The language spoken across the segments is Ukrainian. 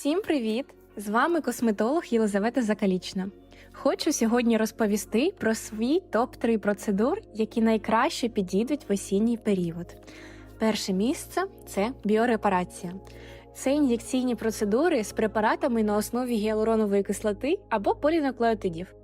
Всім привіт! З вами косметолог Єлизавета Закалічна. Хочу сьогодні розповісти про свій топ-3 процедур, які найкраще підійдуть в осінній період. Перше місце це біорепарація. Це ін'єкційні процедури з препаратами на основі гіалуронової кислоти або полінуклеотидів.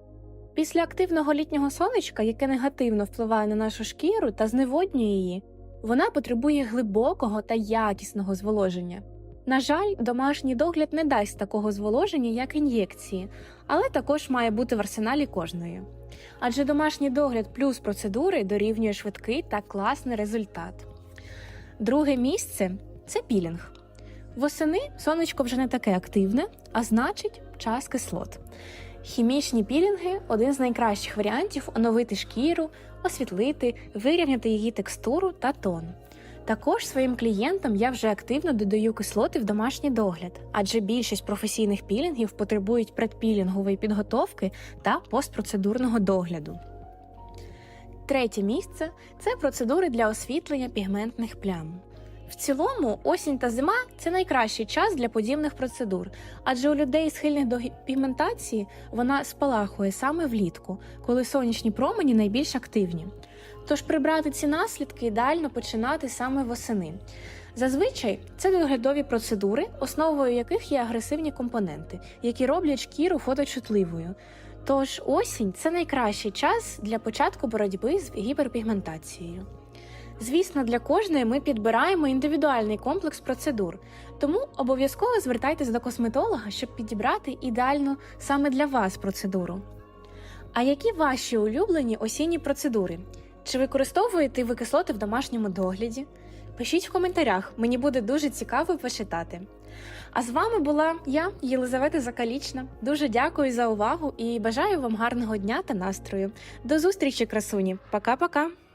Після активного літнього сонечка, яке негативно впливає на нашу шкіру та зневоднює її, вона потребує глибокого та якісного зволоження. На жаль, домашній догляд не дасть такого зволоження, як ін'єкції, але також має бути в арсеналі кожної. Адже домашній догляд плюс процедури дорівнює швидкий та класний результат. Друге місце це пілінг. Восени сонечко вже не таке активне, а значить, час кислот. Хімічні пілінги один з найкращих варіантів оновити шкіру, освітлити, вирівняти її текстуру та тон. Також своїм клієнтам я вже активно додаю кислоти в домашній догляд, адже більшість професійних пілінгів потребують предпілінгової підготовки та постпроцедурного догляду. Третє місце це процедури для освітлення пігментних плям. В цілому, осінь та зима це найкращий час для подібних процедур, адже у людей, схильних до пігментації, вона спалахує саме влітку, коли сонячні промені найбільш активні. Тож прибрати ці наслідки ідеально починати саме восени. Зазвичай це доглядові процедури, основою яких є агресивні компоненти, які роблять шкіру фоточутливою. Тож осінь це найкращий час для початку боротьби з гіперпігментацією. Звісно, для кожної ми підбираємо індивідуальний комплекс процедур, тому обов'язково звертайтесь до косметолога, щоб підібрати ідеальну саме для вас процедуру. А які ваші улюблені осінні процедури? Чи використовуєте ви кислоти в домашньому догляді? Пишіть в коментарях, мені буде дуже цікаво почитати. А з вами була я, Єлизавета Закалічна. Дуже дякую за увагу і бажаю вам гарного дня та настрою. До зустрічі, красуні! Пока-пока!